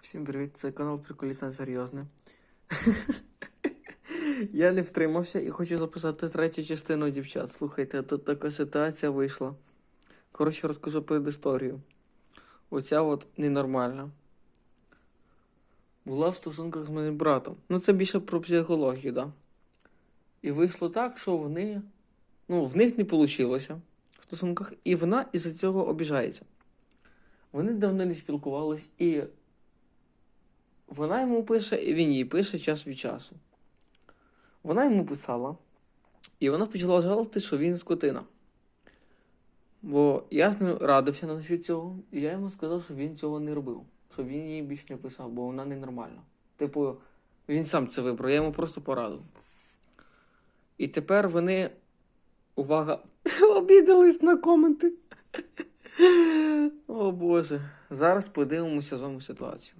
Всім привіт, це канал Приколісно Серйозне. Я не втримався і хочу записати третю частину дівчат. Слухайте, тут така ситуація вийшла. Коротше, розкажу передісторію. Оця от ненормальна. Була в стосунках з моїм братом. Ну, це більше про психологію, да. І вийшло так, що вони. Ну, в них не вийшло в стосунках, і вона із-за цього обіжається. Вони давно не спілкувались, і вона йому пише, і він їй пише час від часу. Вона йому писала, і вона почала жалувати, що він скотина. Бо я з ним радився насчет цього, і я йому сказав, що він цього не робив, що він їй більше не писав, бо вона ненормальна. Типу, він сам це вибрав, я йому просто порадив. І тепер вони, увага, обідались на коменти. О Боже. Зараз подивимося з вами ситуацію.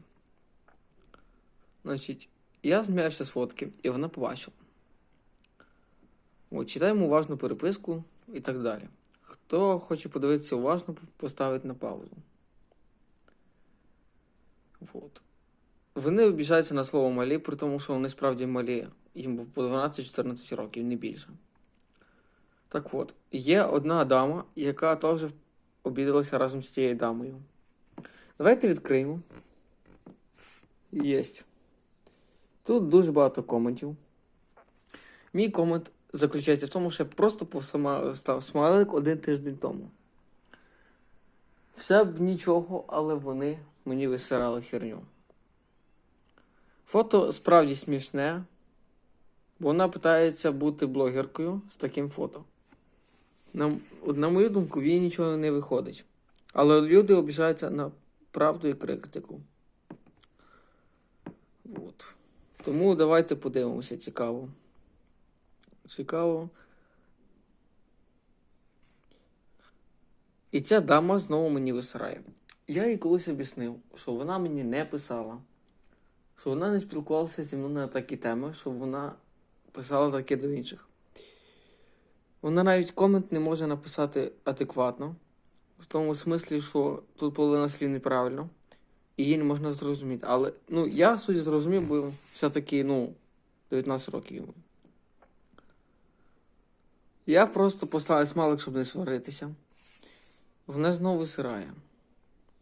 Значить, я змявся з фотки, і вона побачила. От, читаємо уважну переписку і так далі. Хто хоче подивитися уважно, поставить на паузу. От. Вони обіжаються на слово малі, при тому, що вони справді малі. Їм по 12-14 років, не більше. Так от, є одна дама, яка теж обідалася разом з цією дамою. Давайте відкриємо. Єсть. Тут дуже багато коментів. Мій комент заключається в тому, що я просто постав смайлик один тиждень тому. Все б нічого, але вони мені висирали херню. Фото справді смішне, бо вона питається бути блогеркою з таким фото. На, на мою думку, їй нічого не виходить. Але люди обіжаються на правду і критику. От. Тому давайте подивимося цікаво. Цікаво. І ця дама знову мені висирає. Я їй колись об'яснив, що вона мені не писала, що вона не спілкувалася зі мною на такі теми, що вона писала таке до інших. Вона навіть комент не може написати адекватно, в тому смислі, що тут половина слів неправильно, і її не можна зрозуміти. Але ну, я суть зрозумів, бо все-таки ну, 19 років. Я просто поставив смалик, щоб не сваритися. Вона знову висирає.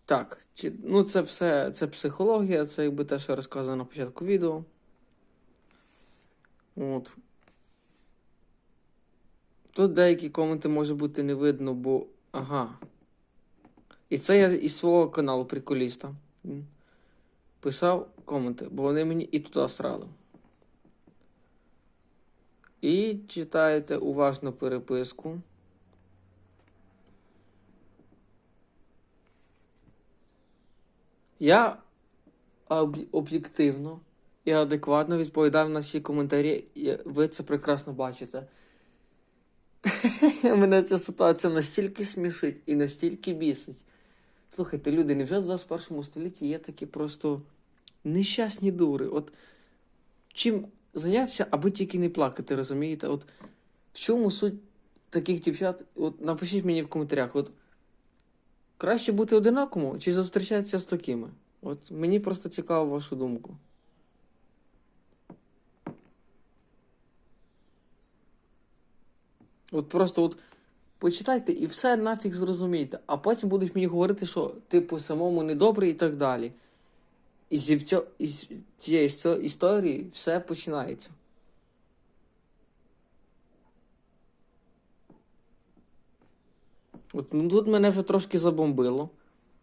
Так, чи, ну це все це психологія, це якби те, що я розказував на початку відео. От. Тут деякі коменти може бути не видно, бо. Ага. І це я із свого каналу приколіста. Писав коменти, бо вони мені і туди срали. І читаєте уважно переписку. Я об- об'єктивно і адекватно відповідав на всі коментарі, і ви це прекрасно бачите. Мене ця ситуація настільки смішить і настільки бісить. Слухайте, люди, невже в 21 столітті є такі просто нещасні дури? От чим зайнятися, аби тільки не плакати, розумієте? От в чому суть таких дівчат? От напишіть мені в коментарях, от краще бути одинакому чи зустрічатися з такими? От мені просто цікаво вашу думку. От просто от почитайте і все нафіг зрозумієте, а потім будуть мені говорити, що типу самому недобре і так далі. І вцьо- із цієї історії все починається. От ну, тут мене вже трошки забомбило.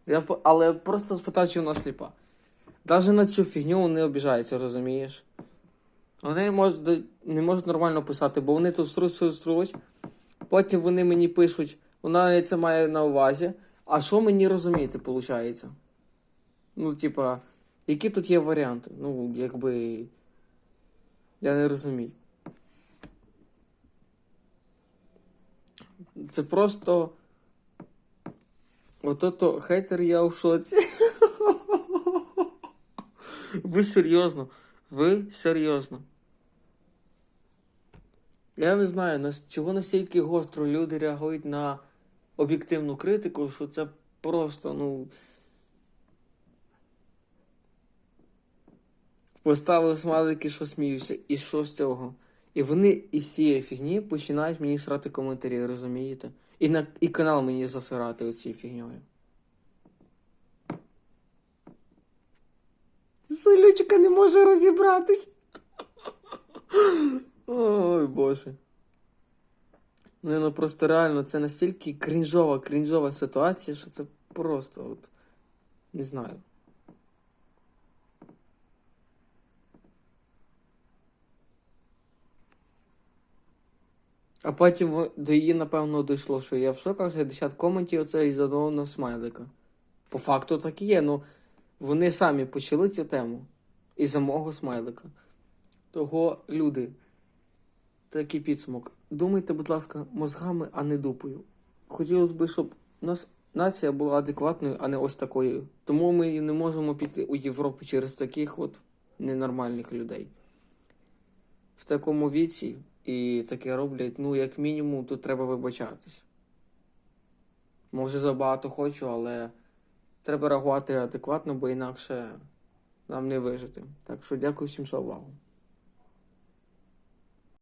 Я, але просто спитав, чи вона сліпа. Навіть на цю фігню вони обіжаються, розумієш? Вони не можуть, не можуть нормально писати, бо вони тут струть, струть. Потім вони мені пишуть, вона це має на увазі. А що мені розуміти, виходить? Ну, типа, які тут є варіанти? Ну, якби. Я не розумію. Це просто. Ото хейтер я в шоці. Ви серйозно? Ви серйозно? Я не знаю, чого настільки гостро люди реагують на об'єктивну критику, що це просто, ну. Поставив смайлики, що сміюся, і що з цього? І вони із цієї фігні починають мені срати коментарі, розумієте? І, на, і канал мені засирати оцією фігньою. Селючка не може розібратись. Ой, Боже. Ну, ну просто реально це настільки крінжова, крінжова ситуація, що це просто от. Не знаю. А потім до її, напевно, дійшло, що я в шоках 60 коментів оце із одного смайлика. По факту так і є. Ну, вони самі почали цю тему із-за мого смайлика. Того, люди, такий підсумок. Думайте, будь ласка, мозгами, а не дупою. Хотілося б, щоб нас нація була адекватною, а не ось такою. Тому ми не можемо піти у Європу через таких от ненормальних людей. В такому віці і таке роблять, ну, як мінімум, тут треба вибачатись. Може, забагато хочу, але треба реагувати адекватно, бо інакше нам не вижити. Так що дякую всім за увагу.